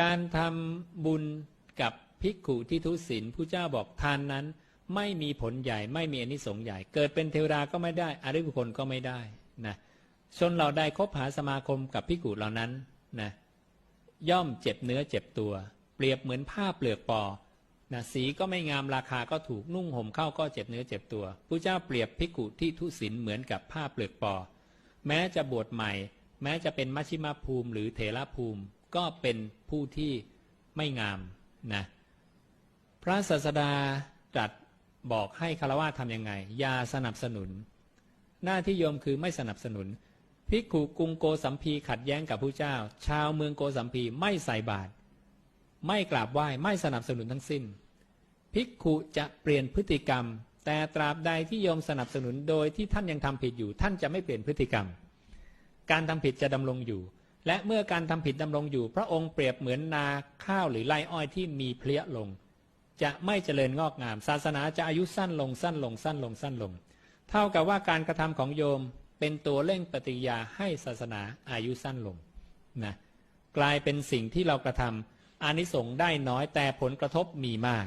การทำบุญกับภิกขุที่ทุศีลผู้เจ้าบอกทานนั้น ไม่มีผลใหญ่ไม่มีอนิสงส์ใหญ่ เกิดเป็นเทวดาก็ไม่ได้ อริยบุคคลก็ไม่ได้นะชนเราได้คบหาสมาคมกับภิกขุเหล่านั้นนะย่อมเจ็บเนื้อเจ็บตัว เปรียบเหมือนผ้าเปลือกปอนะสีก็ไม่งามราคาก็ถูกนุ่งห่มเข้าก็เจ็บเนื้อเจ็บตัวผู้เจ้าเปรียบภิกขุที่ทุศีลเหมือนกับผ้าเปลือกปอ แม้จะบวชใหม่ แม้จะเป็นมัชชิมภูมิหรือเถรภูมิ ก็เป็นผู้ที่ไม่งามนะพระศาสดาตรัสบอกให้คารวะทำยังไงอย่าสนับสนุน หน้าที่โยมคือไม่สนับสนุนภิกขุกรุงโกสัมพีขัดแย้งกับผู้เจ้า ชาวเมืองโกสัมพีไม่ใส่บาตรไม่กราบไหว้ไม่สนับสนุนทั้งสิ้นภิกขุจะเปลี่ยนพฤติกรรม แต่ตราบใดที่โยมสนับสนุนโดยที่ท่านยังทำผิดอยู่ ท่านจะไม่เปลี่ยนพฤติกรรม การทำผิดจะดำรงอยู่ และเมื่อการทำผิดดำรงอยู่ พระองค์เปรียบเหมือนนาข้าวหรือไรอ้อยที่มีเพลี้ยลง จะไม่เจริญงอกงาม ศาสนาจะอายุสั้นลงสั้นลงสั้นลงสั้นลง เท่ากับว่าการกระทำของโยมเป็นตัวเร่งปฏิยาให้ศาสนาอายุสั้นลงนะกลายเป็นสิ่งที่เรากระทำอานิสงส์ได้น้อยแต่ผลกระทบมีมาก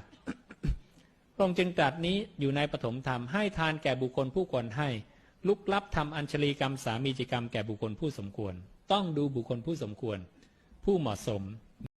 พระองค์จึงตรัสนี้อยู่ในปฐมธรรมให้ทานแก่บุคคลผู้ควรให้ ลุกลับทำอัญชลีกรรมสามีจิกรรมแก่บุคคลผู้สมควร ต้องดูบุคคลผู้สมควร ผู้เหมาะสม